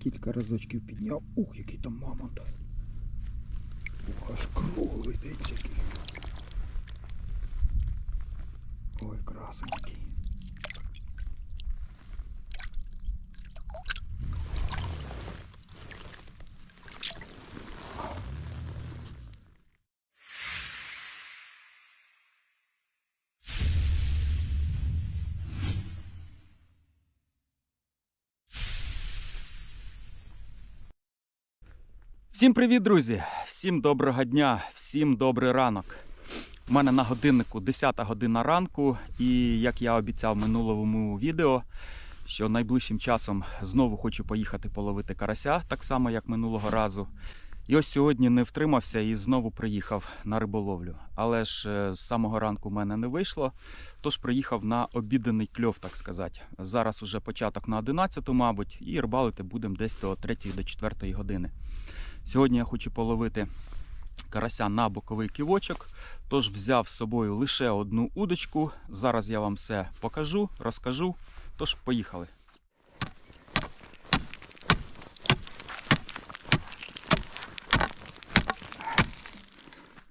Кілька разочків підняв. Ух, який там мамонт. Ух, аж круглий, день який. Ой, красенький. Всім привіт, друзі! Всім доброго дня, всім добрий ранок. У мене на годиннику 10 година ранку, і як я обіцяв в минулому відео, що найближчим часом знову хочу поїхати половити карася, так само як минулого разу. І ось сьогодні не втримався і знову приїхав на риболовлю. Але ж е, з самого ранку в мене не вийшло, тож приїхав на обіденний кльов, так сказати. Зараз уже початок на 11, мабуть, і рибалити будемо десь до 3 до 4 години. Сьогодні я хочу половити карася на боковий ківочок, тож взяв з собою лише одну удочку. Зараз я вам все покажу, розкажу. Тож поїхали.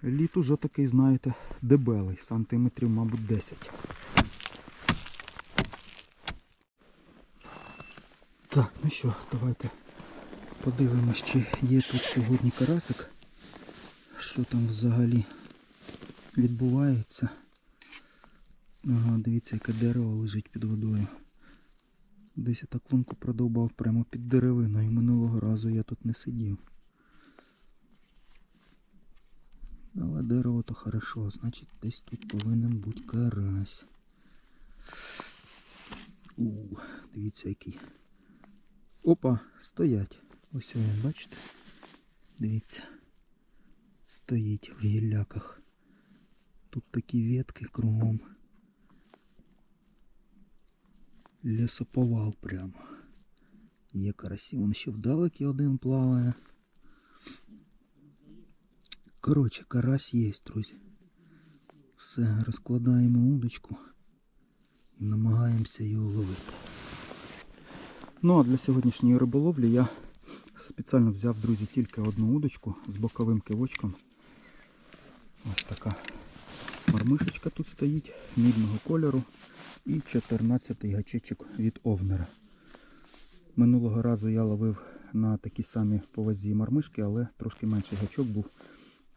Літ уже такий, знаєте, дебелий, сантиметрів, мабуть, 10. Так, ну що, давайте подивимось, чи є тут сьогодні карасик. Що там взагалі відбувається. Ага, дивіться, яке дерево лежить під водою. Десь я лунку продовбав прямо під деревиною. Минулого разу я тут не сидів. Але дерево то хорошо, значить десь тут повинен бути карась. У, дивіться який. Опа, стоять. Ось він, бачите? Дивіться. Стоїть в гілляках. Тут такі ветки кругом. Лісоповал прямо. Є карасі, вон ще вдалекі один плаває. Коротше, карась є, друзі. Все, розкладаємо удочку і намагаємося його ловити. Ну а для сьогоднішньої риболовлі я спеціально взяв, друзі, тільки одну удочку з боковим кивочком. Ось така мармишечка тут стоїть, мідного кольору і 14-й гачечок від овнера. Минулого разу я ловив на такі самі по вазі мармишки, але трошки менший гачок був.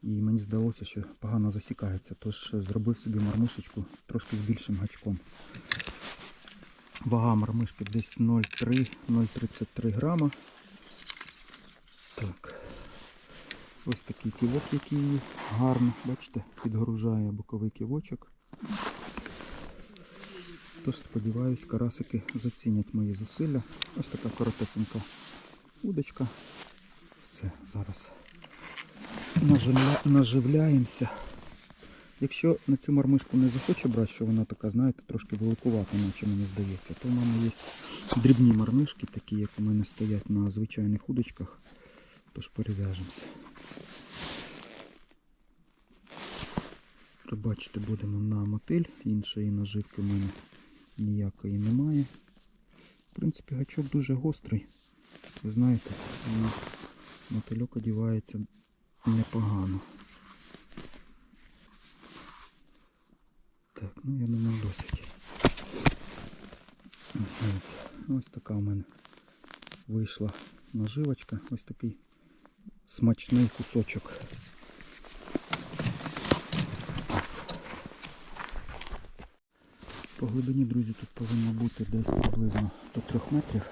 І мені здалося, що погано засікається, тож зробив собі мармишечку трошки з більшим гачком. Вага мармишки десь 0,3-0,33 грама. Так. Ось такий ківок, який гарно, бачите, підгружає боковий ківочок. Тож сподіваюсь, карасики зацінять мої зусилля. Ось така коротесенька удочка. Все, зараз наживля... наживляємося. Якщо на цю мармишку не захоче брати, що вона така, знаєте, трошки великувата, наче мені здається, то в мене є дрібні мармишки, такі, як у мене стоять на звичайних удочках. Тож перев'яжемося. Рибачити будемо на мотиль, іншої наживки в мене ніякої немає. В принципі, гачок дуже гострий. Ви знаєте, на мотильок одівається непогано. Так, ну я думаю досить. Ось, ось така у мене вийшла наживочка. Ось такий смачний кусочок. По глибині, друзі, тут повинно бути десь приблизно до 3 метрів.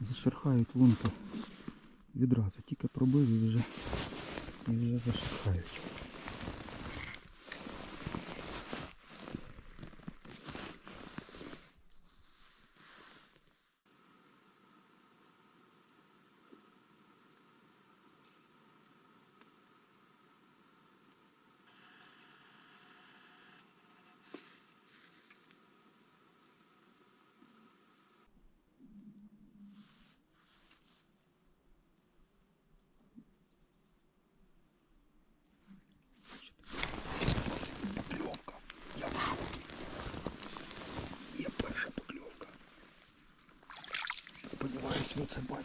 Зашерхають лунки відразу. Тільки пробив і вже, і вже зашерхають.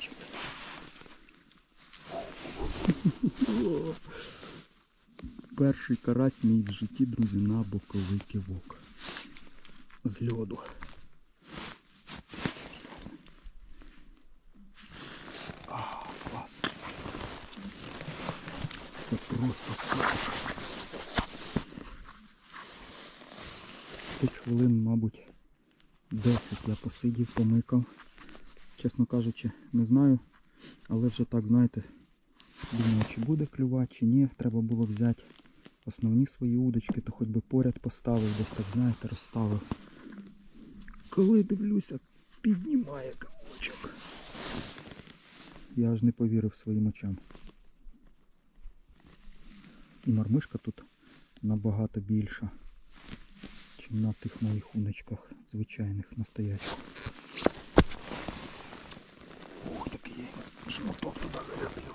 Бачите. Перший карась мій в житті, друзі, на боковий кивок. З льоду. А, клас. Це просто клас. Десь хвилин, мабуть, 10 я посидів, помикав. Чесно кажучи, не знаю. Але вже так, знаєте, думаю, чи буде клювати, чи ні. Треба було взяти основні свої удочки, то хоч би поряд поставив, десь так, знаєте, розставив. Коли дивлюся, піднімає кавочок. Я аж не повірив своїм очам. І мормишка тут набагато більша, ніж на тих моїх удочках звичайних настоячих. Really?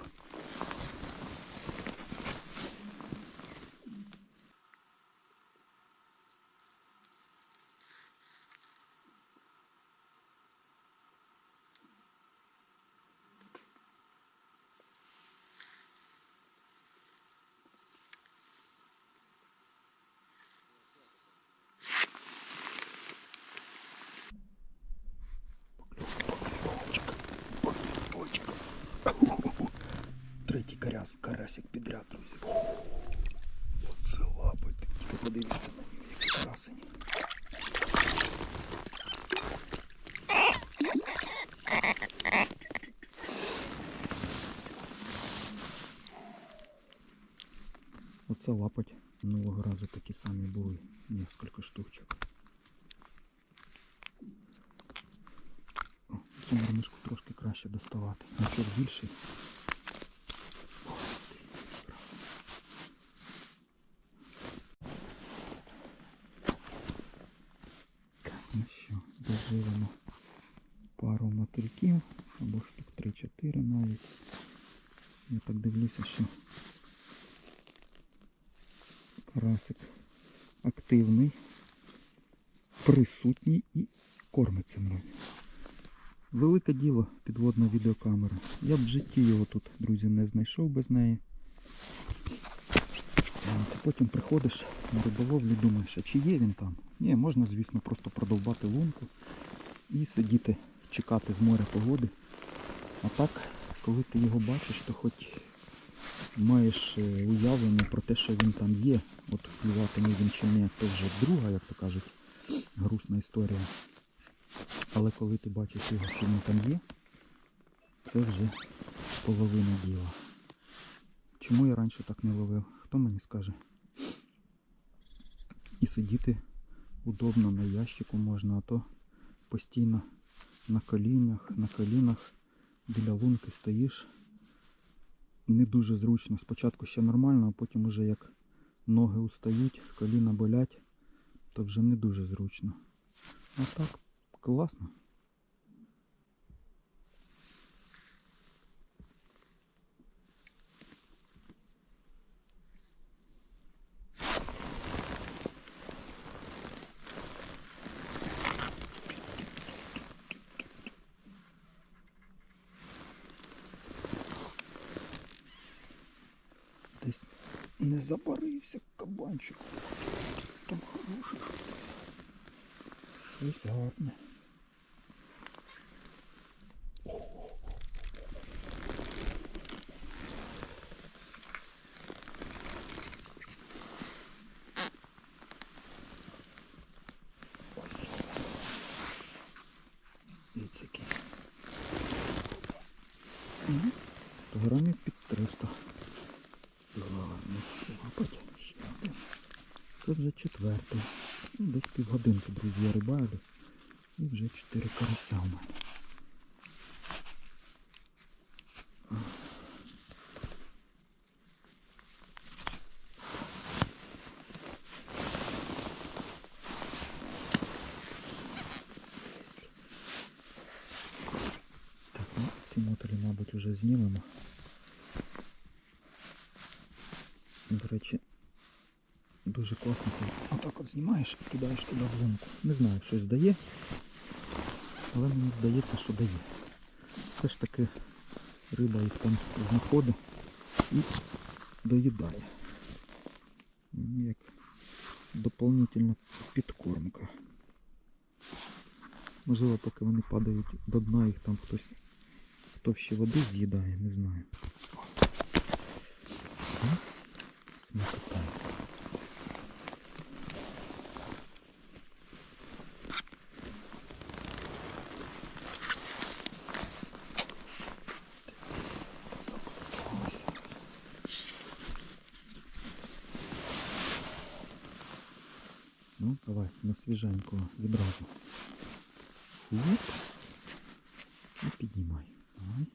Карасик підряд, друзі. Оце лапить. Тільки подивіться на нього, який красень. Оце лапать. Минулого разу такі самі були. Несколько штучок. О, цю мормишку трошки краще доставати. Нічого більший. О, дивіться, Так, ну що, доживемо пару мотильків, або штук 3-4 навіть. Я так дивлюся, що карасик активний, присутній і кормиться мною. Велике діло підводна відеокамера. Я б в житті його тут, друзі, не знайшов без неї. От, Потім приходиш на риболовлю, думаєш, а чи є він там? Ні, можна, звісно, просто продовбати лунку і сидіти, чекати з моря погоди. А так, коли ти його бачиш, то хоч маєш е, уявлення про те, що він там є. От клюватиме він чи не, то вже друга, як то кажуть, грустна історія. Але коли ти бачиш його, що він там є, це вже половина діла. Чому я раніше так не ловив? Хто мені скаже? І сидіти удобно на ящику можна, а то постійно на колінах, на колінах біля лунки стоїш. Не дуже зручно. Спочатку ще нормально, а потім уже як ноги устають, коліна болять, то вже не дуже зручно. А так, класно. Десь не забарився кабанчик. Там хороший щось. Щось гарне. Ось. Дивіться який. Мгм. Грамів під 300. Гарно. Лапать. Ще один. Це вже четвертий. Ну, десь півгодинки, друзі, я рибаю. І вже чотири карася у мене. Так, ну ці мотелі, мабуть, вже знімемо. До речі, дуже класно. Отак от знімаєш і кидаєш туди в лунку. Не знаю, щось дає, але мені здається, що дає. Все ж таки риба їх там знаходить і доїдає. Як доповнительна підкормка. Можливо, поки вони падають до дна, їх там хтось хто ще води з'їдає, не знаю. Смакота. Заплуталася. Ну, давай, на свіженького відразу. Хуп. І піднімай. Давай.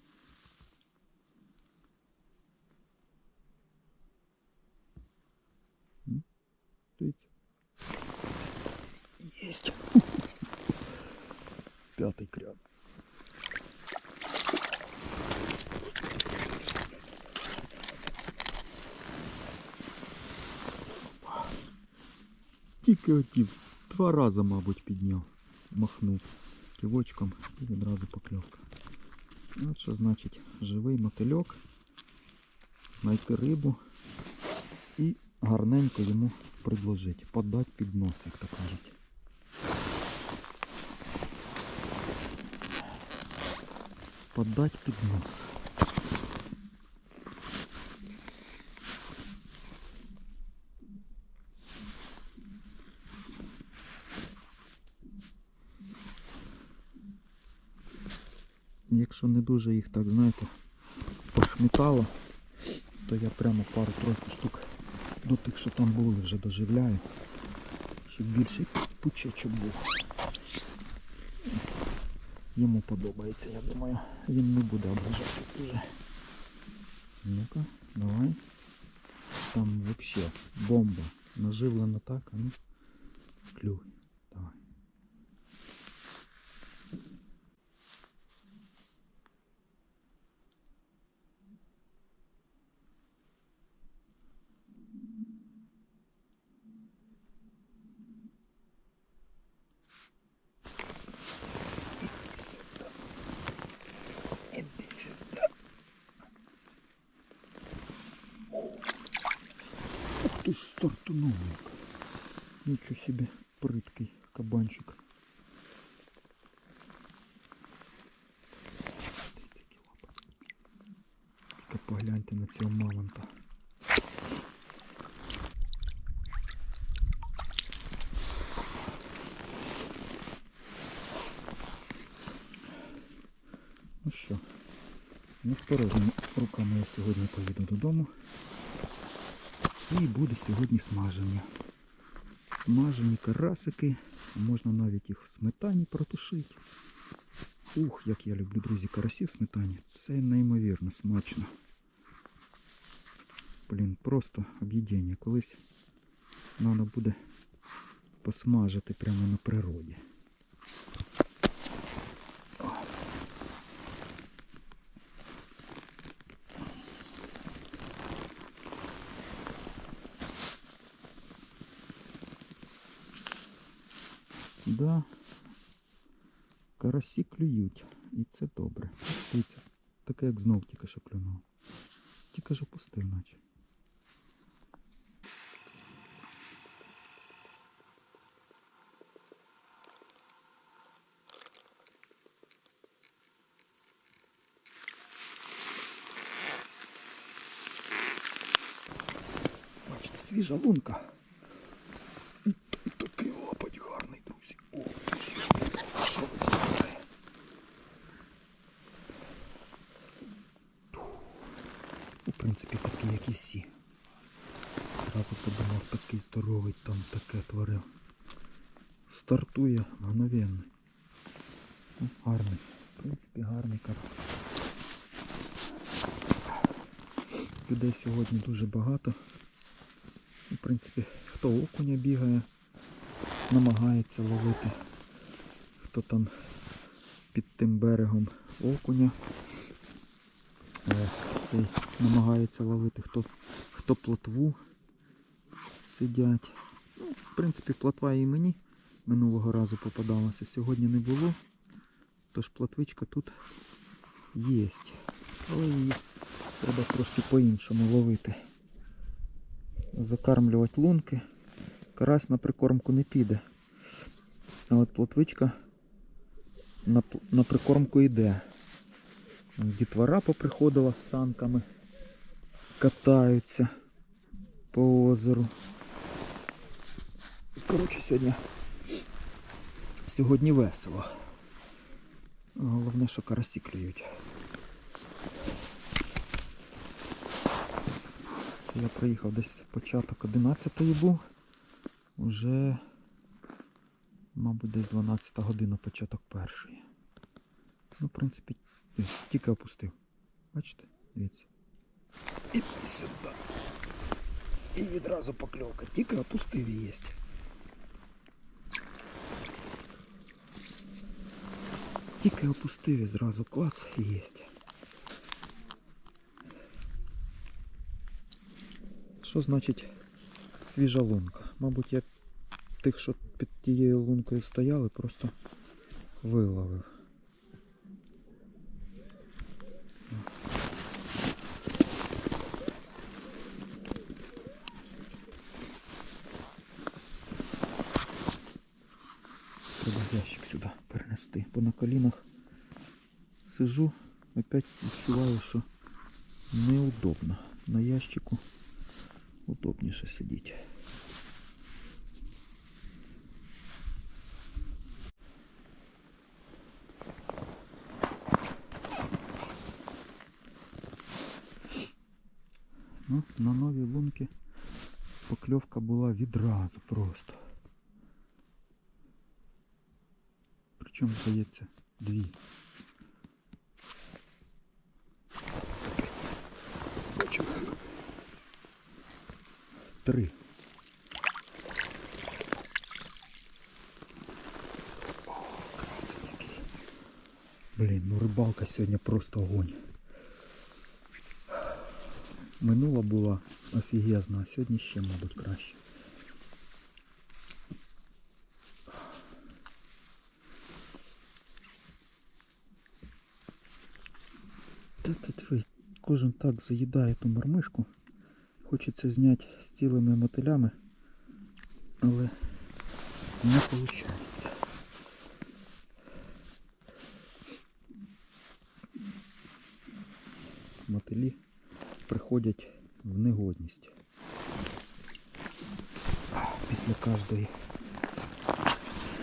М, Дивіться. Єсть. П'ятий кряк. Тільки отів. Два рази, мабуть, підняв. Махнув кивочком і відразу покльовка. От що значить живий мотильок, знайти рибу і гарненько йому предложити, подати під нос, як то кажуть. Подати під нос. Якщо не дуже їх так, знаєте, пошмітало, то я прямо пару-тройку штук до тих, що там були, вже доживляю, щоб більший пучечок був. Йому подобається, я думаю, він не буде ображатись дуже. Ну-ка, давай. Там взагалі бомба. Наживлена так, а ну клюй. Давай. Іди сюди. Як. Нічого собі приткий кабанчик. Тільки погляньте на цього мамонта. Ну що, не порожніми руками я сьогодні поїду додому. Буде сьогодні смаження. Смажені карасики. Можна навіть їх в сметані протушити. Ух, як я люблю, друзі, карасів в сметані. Це неймовірно смачно. Блін, просто об'їдення. Колись треба буде посмажити прямо на природі. Да, карасі клюють. І це добре. Дивіться, таке як знов тільки що клюнув. Тільки ж опустив наче. Бачите, свіжа лунка. І той такий лапать гарний, друзі. О, боже, що ви думаєте? У принципі, такий, як і всі. Зразу подумав, такий здоровий там таке творив. Стартує мгновенно. Ну, гарний. В принципі, гарний карась. Людей сьогодні дуже багато. В принципі, хто окуня бігає, намагається ловити. Хто там під тим берегом окуня. Е, Цей намагається ловити, хто, хто плотву сидять. Ну, в принципі, плотва і мені минулого разу попадалася. Сьогодні не було. Тож плотвичка тут єсть. Але її треба трошки по-іншому ловити. Закармлювати лунки. Карась на прикормку не піде. А от плотвичка на, на прикормку йде. Дітвора поприходила з санками. Катаються по озеру. Коротше, сьогодні, сьогодні весело. Головне, що карасі клюють. Це я приїхав десь початок 11-ї був. Уже, мабуть, десь 12 година початок першої. Ну, в принципі, тільки опустив. Бачите? Дивіться. І сюди. І відразу покльовка. Тільки опустив і єсть. Тільки опустив і зразу клац і єсть. Що значить свіжа лунка? Мабуть, я тих, що під тією лункою стояли, просто виловив. Треба ящик бо на колінах сижу, опять відчуваю, що неудобно. На ящику удобніше сидіти. Ну, на новій лунки покльовка була відразу просто. Причому, здається, дві. Три. О, красень який. Блін, ну рибалка сьогодні просто огонь. Минула була офігезна, а сьогодні ще, мабуть, краще. Та ти диви, кожен так заїдає ту мармишку. Хочеться зняти з цілими мотилями, але не виходить. Мотилі приходять в негодність. Після кожної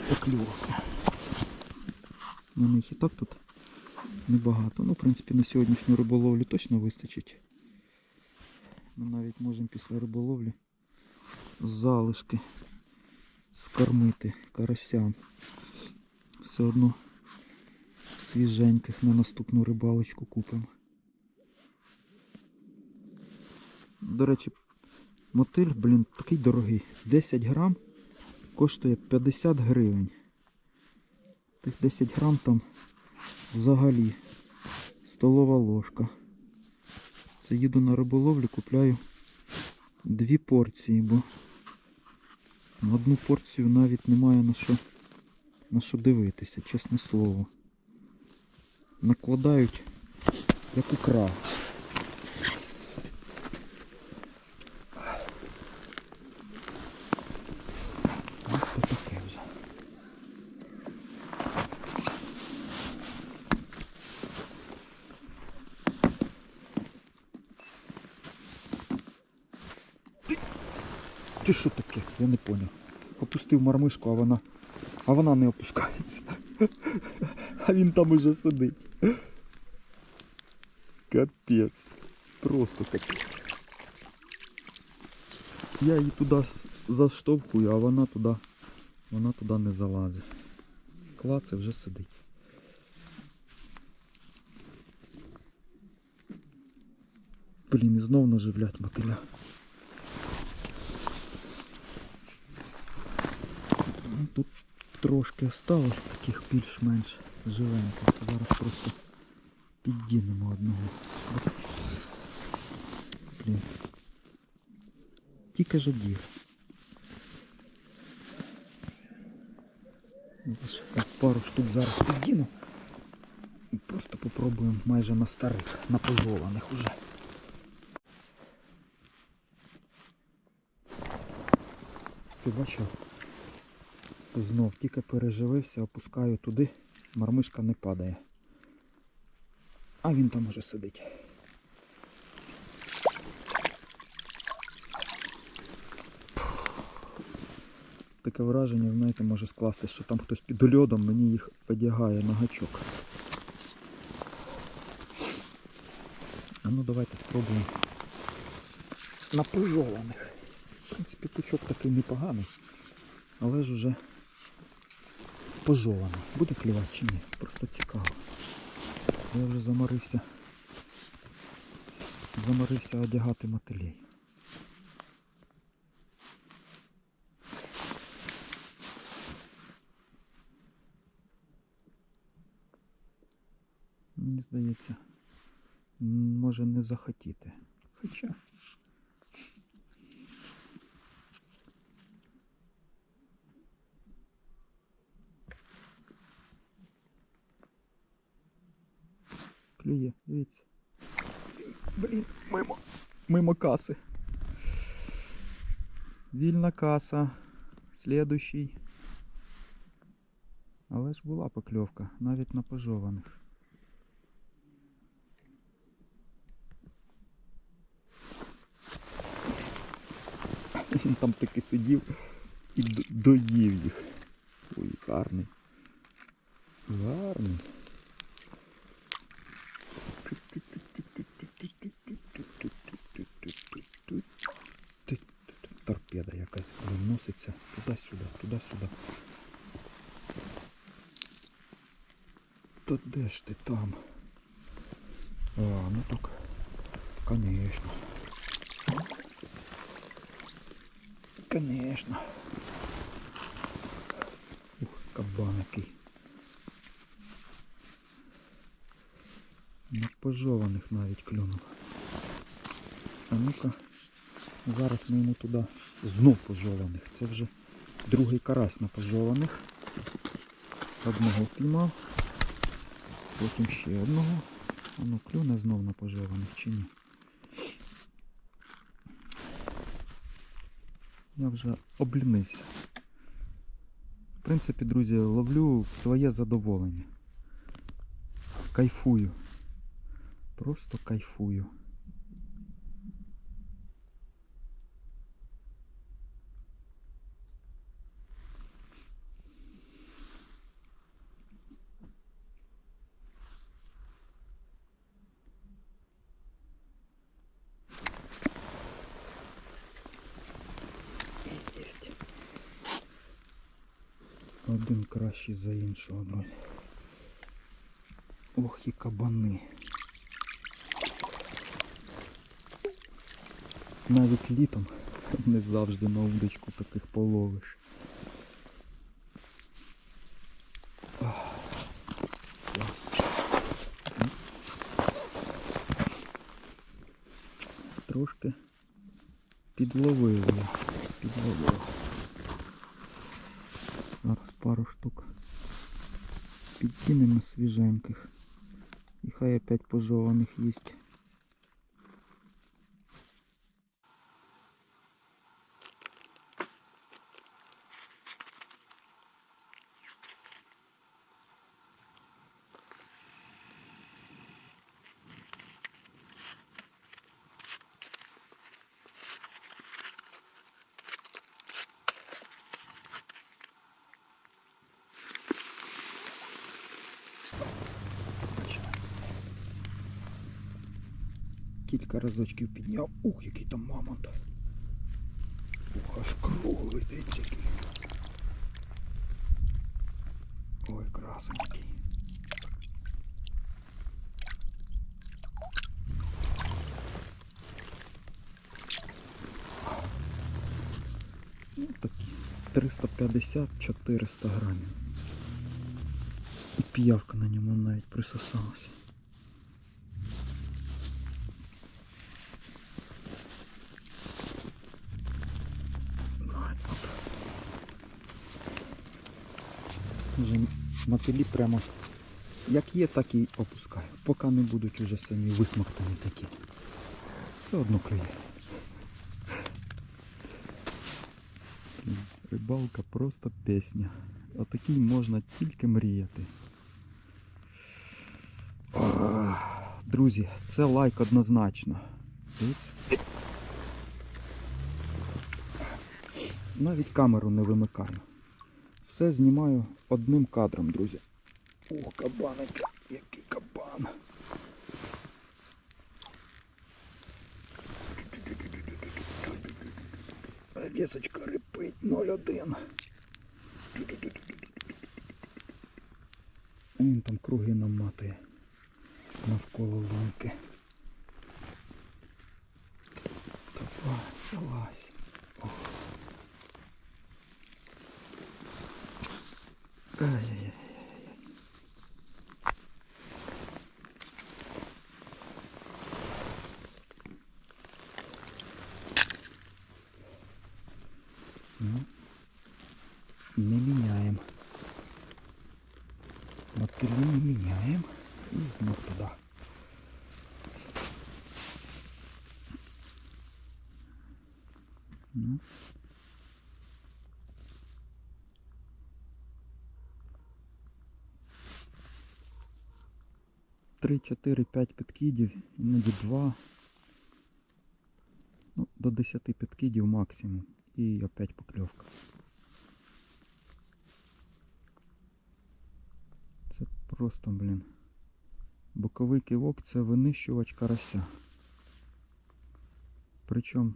покльовки. Мене їх і так тут небагато. Ну, в принципі, на сьогоднішню риболовлю точно вистачить. Ми навіть можемо після риболовлі залишки скормити карасям. Все одно свіженьких на наступну рибалочку купимо. До речі, мотиль, блін, такий дорогий. 10 грам коштує 50 гривень. Тих 10 грам там взагалі столова ложка. Це їду на риболовлю, купляю дві порції, бо на одну порцію навіть немає на що, на що дивитися, чесне слово. Накладають як укра. Ти що таке? Я не поняв. Опустив мармишку, а вона. А вона не опускається. А він там уже сидить. Капець. Просто капець. Я її туди с- заштовхую, а вона туди. Вона туди не залазить. Клаце вже сидить. Блін, і знов наживлять мотиля. Трошки осталось таких більш-менш живеньких. Зараз просто піддінемо одного. Блін. Тільки жадів. Так пару штук зараз піддіну. І Просто попробуємо майже на старих, на пожованих уже. Ти бачив? Знов тільки переживився, опускаю туди, мармишка не падає. А він там уже сидить. Таке враження, знаєте, може скласти, що там хтось під льодом мені їх одягає на гачок. А ну давайте спробуємо. На пожованих. В принципі, тичок такий непоганий, але ж уже пожований. Буде клювати чи ні? Просто цікаво. Я вже заморився. Заморився одягати мотилей. Мені здається, може не захотіти. Хоча. Клює, дивіться. Блін, мимо. Мимо каси. Вільна каса. Слідущий. Але ж була покльовка, навіть на пожованих. Він там таки сидів і доїв їх. Ой, гарний. Гарний. Виноситься туди-сюди, туди-сюди. Та де ж ти там? А, ну так, конечно. Конечно. Ух, кабан який. На пожованих навіть клюнув. А ну-ка, зараз ми йому туди знов пожованих. Це вже другий карась на пожованих. Одного впіймав. Потім ще одного. А ну клюне знов на пожованих чи ні. Я вже облінився. В принципі, друзі, ловлю своє задоволення. Кайфую. Просто кайфую. Єсть. Один кращий за іншого, друзі. Ох і кабани. Навіть літом не завжди на удочку таких половиш. Клас. Трошки підловили. Підловили. Пару штук підкинемо свіженьких. І хай опять пожованих їсть. Кілька разочків підняв. Ух, який там мамонт. Ух, аж круглий дивіться який. Ой, красень який. Ну, такі 350-400 грамів. І піявка на ньому навіть присосалась. Ай, от. Вже мотилі прямо як є, так і опускаю. Поки не будуть уже самі висмоктані такі. Все одно клює. Рибалка просто пісня. О можна тільки мріяти. Друзі, це лайк однозначно. Навіть камеру не вимикаю. Все знімаю одним кадром, друзі. Ох, кабаники, який кабан. Лісочка рипить 0,1. Він там круги наматує навколо лунки. Давай, залазь. Ай-яй-яй. Ну, 4-5 підкидів, іноді 2. Ну, до 10 підкидів максимум. І опять покльовка. Це просто, блін. Боковий кивок це винищувач карася. Причому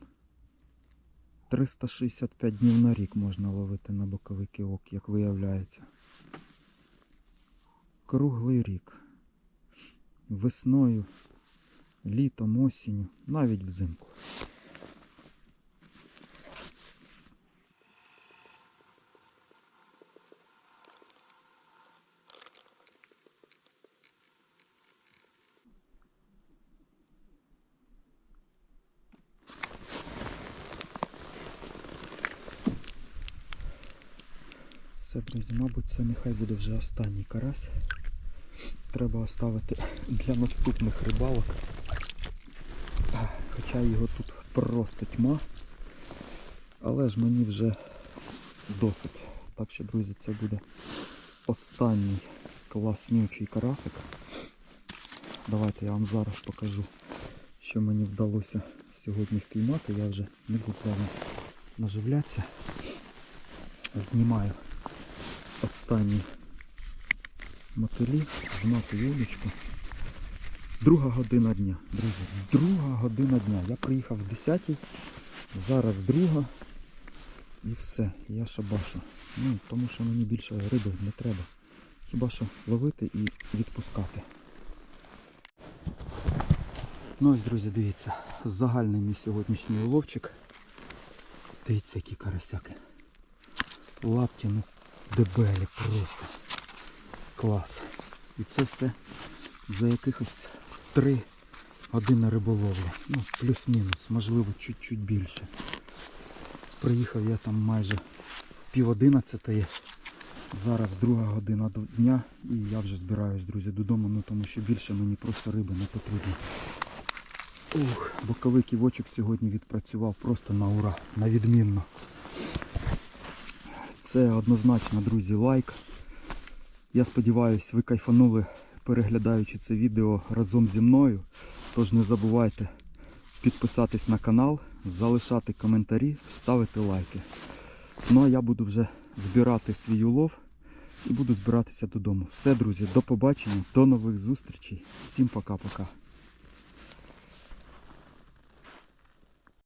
365 днів на рік можна ловити на боковий кивок, як виявляється. Круглий рік. Весною, літом, осінню, навіть взимку. Все, друзі, мабуть, це нехай буде вже останній карась. Треба оставити для наступних рибалок. Хоча його тут просто тьма. Але ж мені вже досить. Так що, друзі, це буде останній класнючий карасик. Давайте я вам зараз покажу, що мені вдалося сьогодні впіймати. Я вже не буду наживлятися. Знімаю останні мотилі, знати вуличку. Друга година дня, друзі. Друга година дня. Я приїхав в 10 зараз друга. І все, я шабашу. Ну, тому що мені більше риби не треба. Хіба що ловити і відпускати. Ну ось, друзі, дивіться, загальний мій сьогоднішній уловчик. Дивіться, які карасяки. Лапті, ну, дебелі просто. Клас. І це все за якихось 3 години риболовлі. Ну, плюс-мінус, можливо, чуть-чуть більше. Приїхав я там майже в пів одинадцятої. Зараз друга година дня і я вже збираюсь, друзі, додому, ну тому що більше мені просто риби не потрібно. Ух, боковий ківочок сьогодні відпрацював просто на ура, на відмінно. Це однозначно, друзі, лайк. Я сподіваюся, ви кайфанули, переглядаючи це відео разом зі мною. Тож не забувайте підписатись на канал, залишати коментарі, ставити лайки. Ну а я буду вже збирати свій улов і буду збиратися додому. Все, друзі, до побачення, до нових зустрічей. Всім пока-пока.